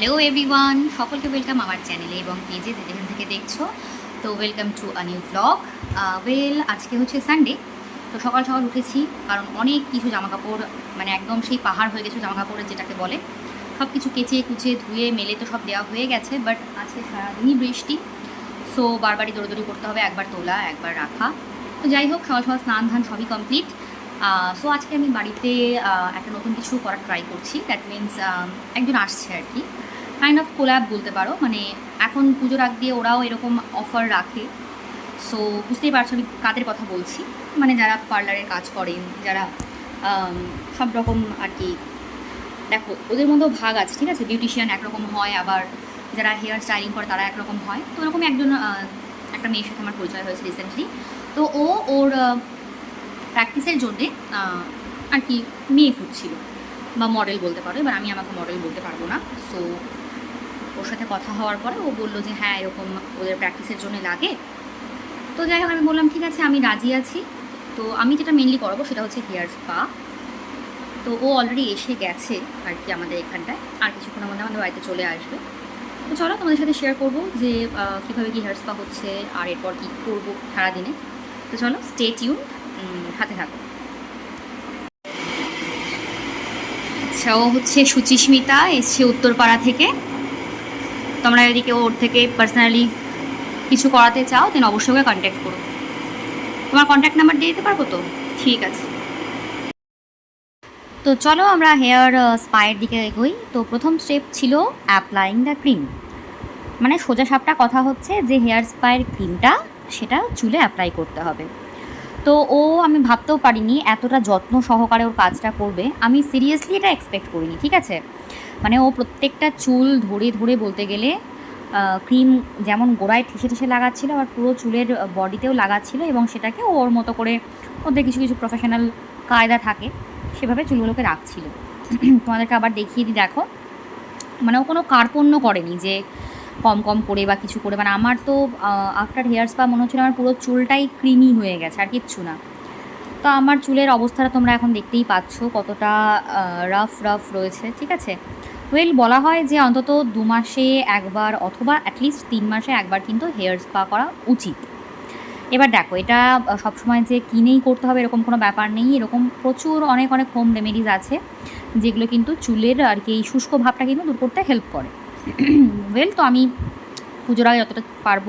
Hello everyone সকলকে welcome আমার চ্যানেলে এবং পেজে যে যেখান থেকে দেখছ। তো welcome to a new blog well আজকে হচ্ছে সানডে তো সকাল সকাল উঠেছি, কারণ অনেক কিছু জামা কাপড় মানে একদম সেই পাহাড় হয়ে গেছে জামা কাপড়ের যেটাকে বলে। সব কিছু কেচে, কুচে, ধুয়ে, মেলে তো সব দেওয়া হয়ে গেছে বাট আজকে সারাদিনই বৃষ্টি। সো বারবারই দৌড়দৌড়ি করতে হবে, একবার তোলা, একবার রাখা। তো যাই হোক, সকাল সকাল স্নান ধান সবই কমপ্লিট সো আজকে আমি বাড়িতে একটা নতুন কিছু করার ট্রাই করছি। দ্যাট মিন্স একজন আসছে আর কি। কাইন্ড অফ কোল্যাব বলতে পারো। মানে এখন পুজোর আগ দিয়ে ওরাও এরকম অফার রাখে। সো বুঝতেই পারছ আমি কাদের কথা বলছি। মানে যারা পার্লারে কাজ করেন, যারা সব রকম আর কি। দেখো, ওদের মধ্যেও ভাগ আছে, ঠিক আছে? বিউটিশিয়ান একরকম হয়, আবার যারা হেয়ার স্টাইলিং করে তারা একরকম হয়। তো ওরকম একজন একটা মেয়ের সাথে আমার পরিচয় হয়েছে রিসেন্টলি তো ও ওর প্র্যাকটিসের জন্যে আর কি মেয়ে খুঁজছিল বা মডেল বলতে পারো, এবার আমি আমাকে মডেল বলতে পারব না। সো ওর সাথে কথা হওয়ার পরে ও বলল যে হ্যাঁ এরকম ওদের প্র্যাকটিসের জন্য লাগে। তো যাই হোক, আমি বললাম, ঠিক আছে, আমি রাজি আছি। তো আমি যেটা মেনলি করাবো সেটা হচ্ছে হেয়ার স্পা তো ও অলরেডি এসে গেছে আর কি আমাদের এখানটায়। আর কিছুক্ষণের মধ্যে আমাদের বাড়িতে চলে আসবে। তো চলো, তোমাদের সাথে শেয়ার করব যে কীভাবে কী হেয়ার স্পা হচ্ছে, আর এরপর কী করব সারাদিনে। তো চলো স্টে টিউন হাতে থাকো আচ্ছা ও হচ্ছে সুচিস্মিতা, এসছে উত্তরপাড়া থেকে। তোমরা এদিকে ওর থেকে পার্সোনালি কিছু করাতে চাও দেন অবশ্যই ওকে কন্ট্যাক্ট করো। তোমার কন্ট্যাক্ট নাম্বার দিয়ে দিতে পারব তো? ঠিক আছে। তো চলো আমরা হেয়ার স্পায়ের দিকে এগোই। তো প্রথম স্টেপ ছিল অ্যাপ্লাইং দ্য ক্রিম মানে সোজা সাপটা কথা হচ্ছে যে হেয়ার স্পায়ের ক্রিমটা সেটা চুলে অ্যাপ্লাই করতে হবে। তো ও আমি ভাবতেও পারিনি এতটা যত্ন সহকারে ওর কাজটা করবে। আমি সিরিয়াসলি এটা এক্সপেক্ট করিনি, ঠিক আছে? মানে ও প্রত্যেকটা চুল ধরে ধরে বলতে গেলে ক্রিম যেমন গোড়ায় ঠেসে ঠেসে লাগাচ্ছিল, আবার পুরো চুলের বডিতেও লাগাচ্ছিল এবং সেটাকে ওর মতো করে ওদের কিছু কিছু প্রফেশনাল কায়দা থাকে, সেভাবে চুলগুলোকে রাখছিল। তোমাদেরকে আবার দেখিয়ে দিই, দেখো। মানে ও কোনো কার্পণ্য করেনি যে কম কম করে বা কিছু করে। মানে আমার তো আফটার হেয়ার স্পা মনে হচ্ছিল আমার পুরো চুলটাই ক্রিমি হয়ে গেছে আর কিচ্ছু না। তো আমার চুলের অবস্থাটা তোমরা এখন দেখতেই পাচ্ছ কতটা রাফ রাফ রয়েছে, ঠিক আছে? ওয়েল বলা হয় যে অন্তত দু মাসে একবার অথবা অ্যাটলিস্ট তিন মাসে একবার কিন্তু হেয়ার স্পা করা উচিত। এবার দেখো, এটা সবসময় যে কিনেই করতে হবে এরকম কোনো ব্যাপার নেই। এরকম প্রচুর অনেক অনেক হোম রেমেডিজ আছে যেগুলো কিন্তু চুলের আর কি এই শুষ্ক ভাবটা কিন্তু দূর করতে হেল্প করে। ওয়েল তো আমি পুজোর আগে যতটা পারব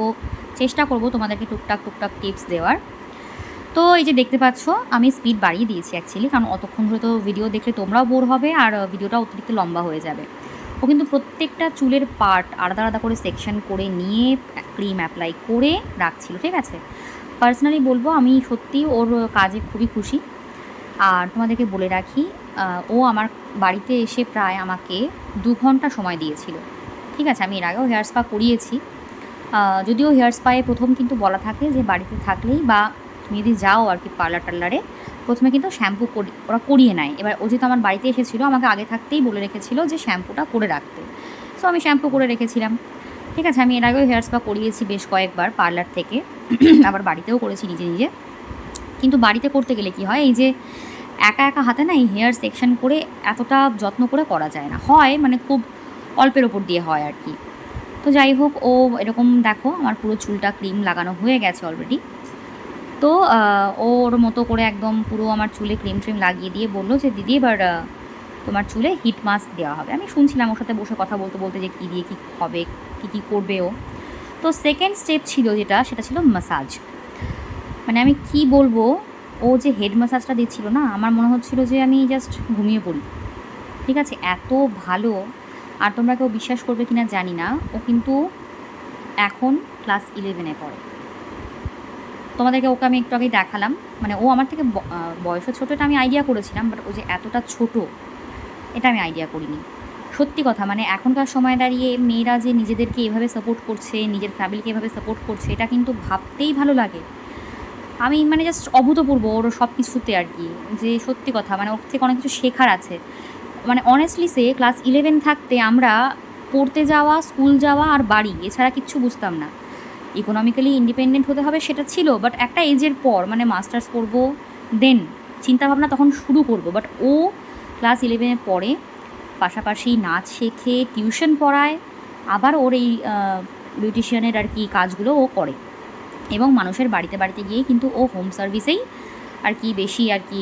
চেষ্টা করব তোমাদেরকে টুকটাক টুকটাক টিপস দেওয়ার। তো এই যে দেখতে পাচ্ছ, আমি স্পিড বাড়িয়ে দিয়েছি অ্যাকচুয়ালি কারণ অতক্ষণ ধরে তো ভিডিও দেখলে তোমরাও বোর হবে আর ভিডিওটা অতিরিক্ত লম্বা হয়ে যাবে। ও কিন্তু প্রত্যেকটা চুলের পার্ট আলাদা আলাদা করে সেকশন করে নিয়ে ক্রিম অ্যাপ্লাই করে রাখছিল, ঠিক আছে? পার্সোনালি বলব আমি সত্যি ওর কাজে খুবই খুশি। আর তোমাদেরকে বলে রাখি ও আমার বাড়িতে এসে প্রায় আমাকে দু ঘণ্টা সময় দিয়েছিল। ঠিক আছে, আমি এর আগেও হেয়ার স্পা করিয়েছি। যদিও হেয়ার স্পায়ে প্রথম কিন্তু বলা থাকে যে বাড়িতে থাকলেই বা তুমি যদি যাও আর কি পার্লার টার্লারে, প্রথমে কিন্তু শ্যাম্পু করি ওরা করিয়ে নেয়। এবার ও যেহেতু আমার বাড়িতে এসেছিল, আমাকে আগে থাকতেই বলে রেখেছিল যে শ্যাম্পুটা করে রাখতে। সো আমি শ্যাম্পু করে রেখেছিলাম। ঠিক আছে, আমি এর আগেও হেয়ার স্পা করিয়েছি বেশ কয়েকবার পার্লার থেকে। আবার বাড়িতেও করেছি নিজে নিজে। কিন্তু বাড়িতে করতে গেলে কি হয়, এই যে একা একা হাতে না এই হেয়ার সেকশন করে এতটা যত্ন করে করা যায় না। হয় মানে খুব অল্পের ওপর দিয়ে হয় আর কি। তো যাই হোক, ও এরকম দেখো আমার পুরো চুলটা ক্রিম লাগানো হয়ে গেছে অলরেডি তো ওর মতো করে একদম পুরো আমার চুলে ক্রিম ট্রিম লাগিয়ে দিয়ে বলল যে, দিদি, এবার তোমার চুলে হিট মাস্ক দেওয়া হবে। আমি শুনছিলাম ওর সাথে বসে কথা বলতে বলতে যে, কী দিয়ে কী হবে, কী কী করবে ও? তো সেকেন্ড স্টেপ ছিল যেটা, সেটা ছিল মাসাজ মানে আমি কি বলব, ও যে হেড ম্যাসাজটা দিচ্ছিল না, আমার মনে হচ্ছিল যে, আমি জাস্ট ঘুমিয়ে পড়ি। ঠিক আছে? এত ভালো আর তোমরা কেউ বিশ্বাস করবে কি না জানি না। ও কিন্তু এখন ক্লাস ইলেভেনে পড়ে। তোমাদেরকে ওকে আমি একটু আগেই দেখালাম। মানে ও আমার থেকে বয়সও ছোটো, এটা আমি আইডিয়া করেছিলাম বাট ও যে এতটা ছোট, এটা আমি আইডিয়া করিনি। সত্যি কথা মানে এখনকার সময় দাঁড়িয়ে মেয়েরা যে নিজেদেরকে এভাবে সাপোর্ট করছে, নিজের ফ্যামিলিকে এভাবে সাপোর্ট করছে, এটা কিন্তু ভাবতেই ভালো লাগে। আমি মানে জাস্ট অভূতপূর্ব ওর সব কিছুতে আর কি, যে সত্যি কথা মানে ওর থেকে অনেক কিছু শেখার আছে। মানে অনেস্টলি সে ক্লাস ইলেভেন থাকতে আমরা পড়তে যাওয়া স্কুল যাওয়া আর বাড়ি এছাড়া কিচ্ছু বুঝতাম না। ইকোনমিক্যালি ইন্ডিপেন্ডেন্ট হতে হবে সেটা ছিল বাট একটা এজের পর মানে মাস্টার্স করব দেন চিন্তাভাবনা তখন শুরু করব। বাট ও ক্লাস ইলেভেনের পরে পাশাপাশি নাচ শেখে টিউশন পড়ায়, আবার ওর এই বিউটিশিয়ানের আর কি কাজগুলো ও করে। এবং মানুষের বাড়িতে বাড়িতে গিয়ে কিন্তু ও হোম সার্ভিসেই আর কি বেশি আর কি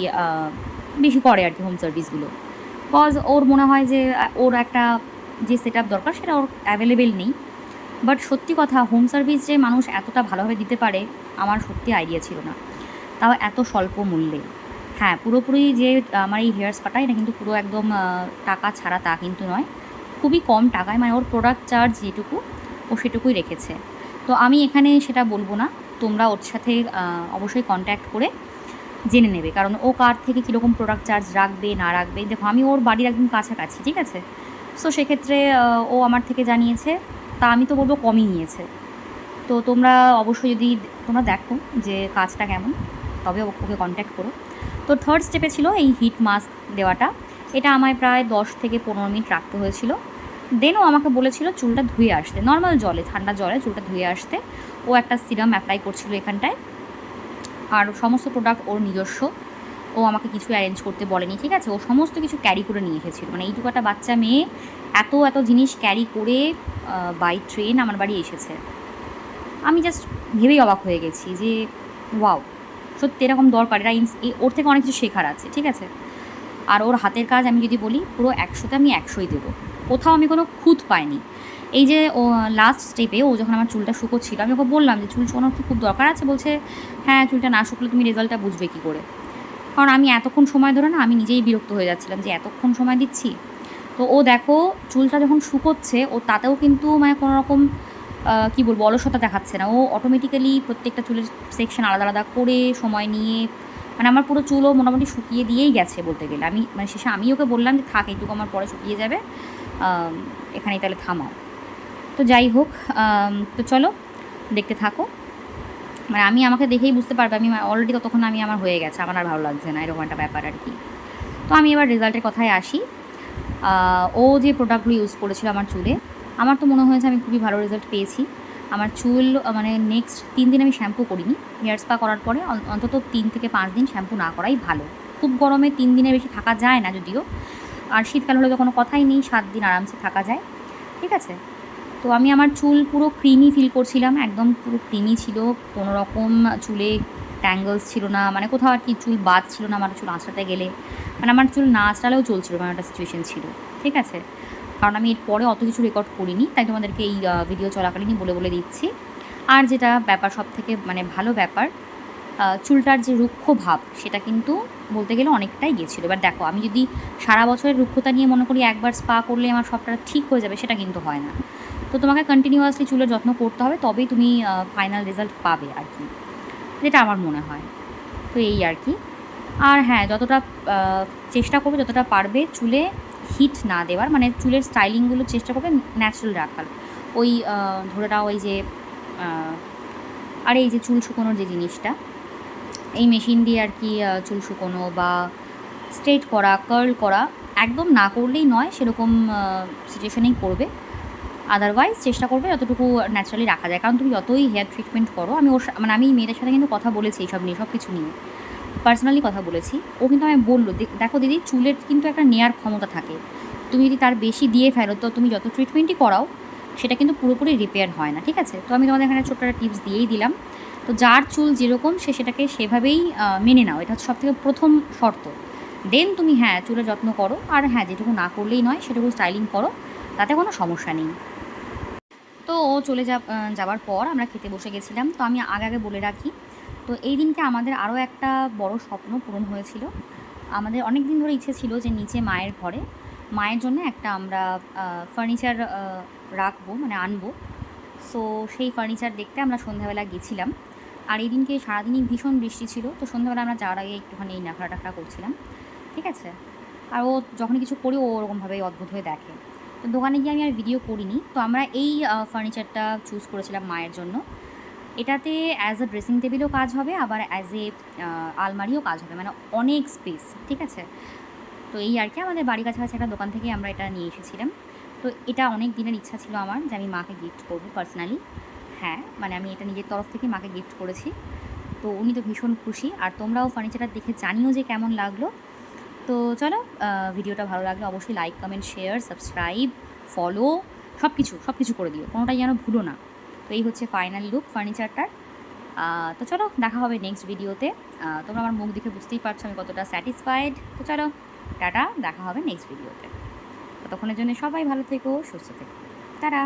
বেশি করে আর কি হোম সার্ভিসগুলো কজ ওর মনে হয় যে, ওর একটা যে সেট দরকার, সেটা ওর অ্যাভেলেবেল নেই। বাট সত্যি কথা হোম সার্ভিস যে মানুষ এতটা ভালোভাবে দিতে পারে, আমার সত্যি আইডিয়া ছিল না। তাও এত স্বল্প মূল্যে। হ্যাঁ পুরোপুরি যে, আমার এই হেয়ার স্পাটা এটা কিন্তু পুরো একদম টাকা ছাড়া তা কিন্তু নয়। খুবই কম টাকায় মানে ওর প্রোডাক্ট চার্জ যেটুকু, ও সেটুকুই রেখেছে। তো আমি এখানে সেটা বলব না। তোমরা ওর সাথে অবশ্যই কন্ট্যাক্ট করে জেনে নেবে। কারণ ও কার থেকে কীরকম প্রোডাক্ট চার্জ রাখবে, না রাখবে? দেখো, আমি ওর বাড়ির একদম কাছাকাছি, ঠিক আছে? সো সেক্ষেত্রে ও আমার থেকে জানিয়েছে, তা আমি তো বলব কমই নিয়েছে। তো তোমরা অবশ্যই যদি তোমরা দেখো যে কাজটা কেমন, তবে ওকে কন্ট্যাক্ট করো। তো থার্ড স্টেপে ছিল এই হিট মাস্ক দেওয়াটা। এটা আমায় প্রায় দশ থেকে পনেরো মিনিট রাখতে হয়েছিল। দেন ও আমাকে বলেছিল চুলটা ধুয়ে আসতে। নর্মাল জলে, ঠান্ডা জলে চুলটা ধুয়ে আসতে। ও একটা সিরাম অ্যাপ্লাই করছিল এখানটায়। আর সমস্ত প্রোডাক্ট ওর নিজস্ব। ও আমাকে কিছু অ্যারেঞ্জ করতে বলেনি, ঠিক আছে? ও সমস্ত কিছু ক্যারি করে নিয়ে এসেছিল। মানে এইটুকু একটা বাচ্চা মেয়ে, এত এত জিনিস ক্যারি করে বাই ট্রেন আমার বাড়ি এসেছে। আমি জাস্ট ভেবেই অবাক হয়ে গেছি যে ওয়াও সত্যি এরকম দরকার। এটা ইন্স- এ- ওর থেকে অনেক কিছু শেখার আছে, ঠিক আছে? আর ওর হাতের কাজ আমি যদি বলি, পুরো একশোতে আমি একশোই দেবো। কোথাও আমি কোনো খুঁত পাইনি। এই যে ও লাস্ট স্টেপে ও যখন আমার চুলটা শুকোচ্ছিল, আমি ওকে বললাম যে, চুল শোনার কি খুব দরকার আছে? বলছে হ্যাঁ চুলটা না শুকলে তুমি রেজাল্টটা বুঝবে কী করে? কারণ আমি এতক্ষণ সময় ধরে না, আমি নিজেই বিরক্ত হয়ে যাচ্ছিলাম যে, এতক্ষণ সময় দিচ্ছি? তো ও দেখো, চুলটা যখন শুকোচ্ছে, ও তাতেও কিন্তু মানে কোনো রকম কী বলব, অলসতা দেখাচ্ছে না। ও অটোমেটিক্যালি প্রত্যেকটা চুলের সেকশন আলাদা আলাদা করে সময় নিয়ে মানে আমার পুরো চুলও মোটামুটি শুকিয়ে দিয়েই গেছে বলতে গেলে। আমি মানে শেষে আমি ওকে বললাম যে, থাক, এইটুকু আমার পরে শুকিয়ে যাবে। এখানেই তাহলে থামাও। তো যাই হোক তো চলো দেখতে থাকো। মানে আমি আমাকে দেখেই বুঝতে পারবে, আমি অলরেডি ততক্ষণ আমি আমার হয়ে গেছে, আমার আর ভালো লাগছে না, এরকম একটা ব্যাপার আর কি। তো আমি এবার রেজাল্টের কথায় আসি। ও যে প্রোডাক্টগুলো ইউজ করেছিল আমার চুলে, আমার তো মনে হয়েছে আমি খুবই ভালো রেজাল্ট পেয়েছি। আমার চুল মানে নেক্সট তিন দিন আমি শ্যাম্পু করিনি। হেয়ার স্পা করার পরে অন- অন্তত তিন থেকে পাঁচ দিন শ্যাম্পু না করাই ভালো। খুব গরমে তিন দিনের বেশি থাকা যায় না যদিও। আর শীতকাল হলে তো কোনো কথাই নেই, সাত দিন আরামসে থাকা যায়। ঠিক আছে? তো আমি আমার চুল পুরো ক্রিমি ফিল করছিলাম, একদম পুরো ক্রিমি ছিল, কোনো রকম চুলে ট্যাঙ্গলস ছিল না মানে কোথাও আর কি চুল বাদ ছিল না আমার চুল আঁচড়াতে গেলে। মানে আমার চুল না আঁচড়ালেও চলছিল মানে একটা সিচুয়েশন ছিল, ঠিক আছে? কারণ আমি এরপরে অত কিছু রেকর্ড করিনি, তাই তোমাদেরকে এই ভিডিও চলাকালীনই বলে বলে দিচ্ছি। আর যেটা ব্যাপার সব থেকে মানে ভালো ব্যাপার চুলটার যে রুক্ষ ভাব, সেটা কিন্তু বলতে গেলে অনেকটাই গেছিল। এবার দেখো, আমি যদি সারা বছরের রুক্ষতা নিয়ে মনে করি একবার স্পা করলে আমার সবটা ঠিক হয়ে যাবে, সেটা কিন্তু হয় না। তো তোমাকে কন্টিনিউয়াসলি চুলের যত্ন করতে হবে, তবেই তুমি ফাইনাল রেজাল্ট পাবে আর কি। যেটা আমার মনে হয়। তো এই আর কি। আর হ্যাঁ যতটা চেষ্টা করবে, যতটা পারবে চুলে হিট না দেওয়ার মানে চুলের স্টাইলিংগুলো চেষ্টা করবে ন্যাচারাল রাখার। ওই ধরে নাও ওই যে আর এই যে চুল শুকোনোর যে জিনিসটা, এই মেশিন দিয়ে আর কি চুল শুকোনো বা স্ট্রেট করা কার্ল করা, একদম না করলেই নয়, সেরকম সিচুয়েশনেই করবে। আদারওয়াইজ চেষ্টা করবে যতটুকু ন্যাচারালি রাখা যায়। কারণ তুমি যতই হেয়ার ট্রিটমেন্ট করো, আমি ওর মানে আমি মেয়েদের সাথে কিন্তু কথা বলেছি এইসব নিয়ে, সব কিছু নিয়ে। পার্সোনালি কথা বলেছি। ও কিন্তু আমায় বলল "দেখ- দিদি, চুলের কিন্তু একটা নেয়ার ক্ষমতা থাকে। তুমি যদি তার বেশি দিয়ে ফেলো, তো তুমি যত ট্রিটমেন্টই করাও, সেটা কিন্তু পুরোপুরি রিপেয়ার হয় না, ঠিক আছে? তো আমি তোমাদের এখানে ছোট্ট একটা টিপস দিয়েই দিলাম। তো যার চুল যেরকম, সে সেটাকে সেভাবেই মেনে নাও। এটা হচ্ছে সব থেকে প্রথম শর্ত। দেন তুমি হ্যাঁ চুলের যত্ন করো। আর হ্যাঁ যেটুকু না করলেই নয়, সেটুকু স্টাইলিং করো। তাতে কোনো সমস্যা নেই। তো ও চলে যাওয়ার পর আমরা খেতে বসে গেছিলাম। তো আমি আগে আগে বলে রাখি, তো এই দিনকে আমাদের আরও একটা বড় স্বপ্ন পূরণ হয়েছিল। আমাদের অনেক দিন ধরে ইচ্ছে ছিল যে নিচে মায়ের ঘরে, মায়ের জন্য একটা আমরা ফার্নিচার রাখব মানে আনব। সো সেই ফার্নিচার দেখতে আমরা সন্ধ্যাবেলা গেছিলাম। আর এই দিনকে সারাদিনই ভীষণ বৃষ্টি ছিল, তো সন্ধ্যাবেলা আমরা যাওয়ার আগে একটুখানি নাখড়া টাখড়া করছিলাম। ঠিক আছে? আর ও যখন কিছু করি, ও ওরকমভাবেই অদ্ভুত হয়ে দেখে। দোকানে গিয়ে আমি আর ভিডিও করিনি। তো আমরা এই ফার্নিচারটা চুজ করেছিলাম মায়ের জন্য। এটাতে অ্যাজ এ ড্রেসিং টেবিলও কাজ হবে, আবার অ্যাজ এ আলমারিও কাজ হবে। মানে অনেক স্পেস ঠিক আছে? তো এই আর কি, আমাদের বাড়ির কাছাকাছি একটা দোকান থেকে আমরা এটা নিয়ে এসেছিলাম। তো এটা অনেক দিনের ইচ্ছা ছিল আমার যে আমি মাকে গিফট করব পার্সোনালি হ্যাঁ মানে আমি এটা নিজের তরফ থেকে মাকে গিফট করেছি। তো উনি তো ভীষণ খুশি। আর তোমরাও ফার্নিচারটা দেখে জানিও যে কেমন লাগল। তো চলো ভিডিওটা ভালো লাগলে অবশ্যই like comment share subscribe follow সব কিছু সব কিছু করে দিও, কোনোটাই যেন ভুলো না। তো এই হচ্ছে ফাইনাল লুক ফার্নিচারটার তো চলো, দেখা হবে নেক্সট ভিডিওতে তোমরা আমার মুখ দেখে বুঝতেই পারছ আমি কতটা স্যাটিসফাইড তো চলো, টাটা, দেখা হবে নেক্সট ভিডিওতে ততক্ষণের জন্য সবাই ভালো থেকো, সুস্থ থেকো। টাটা!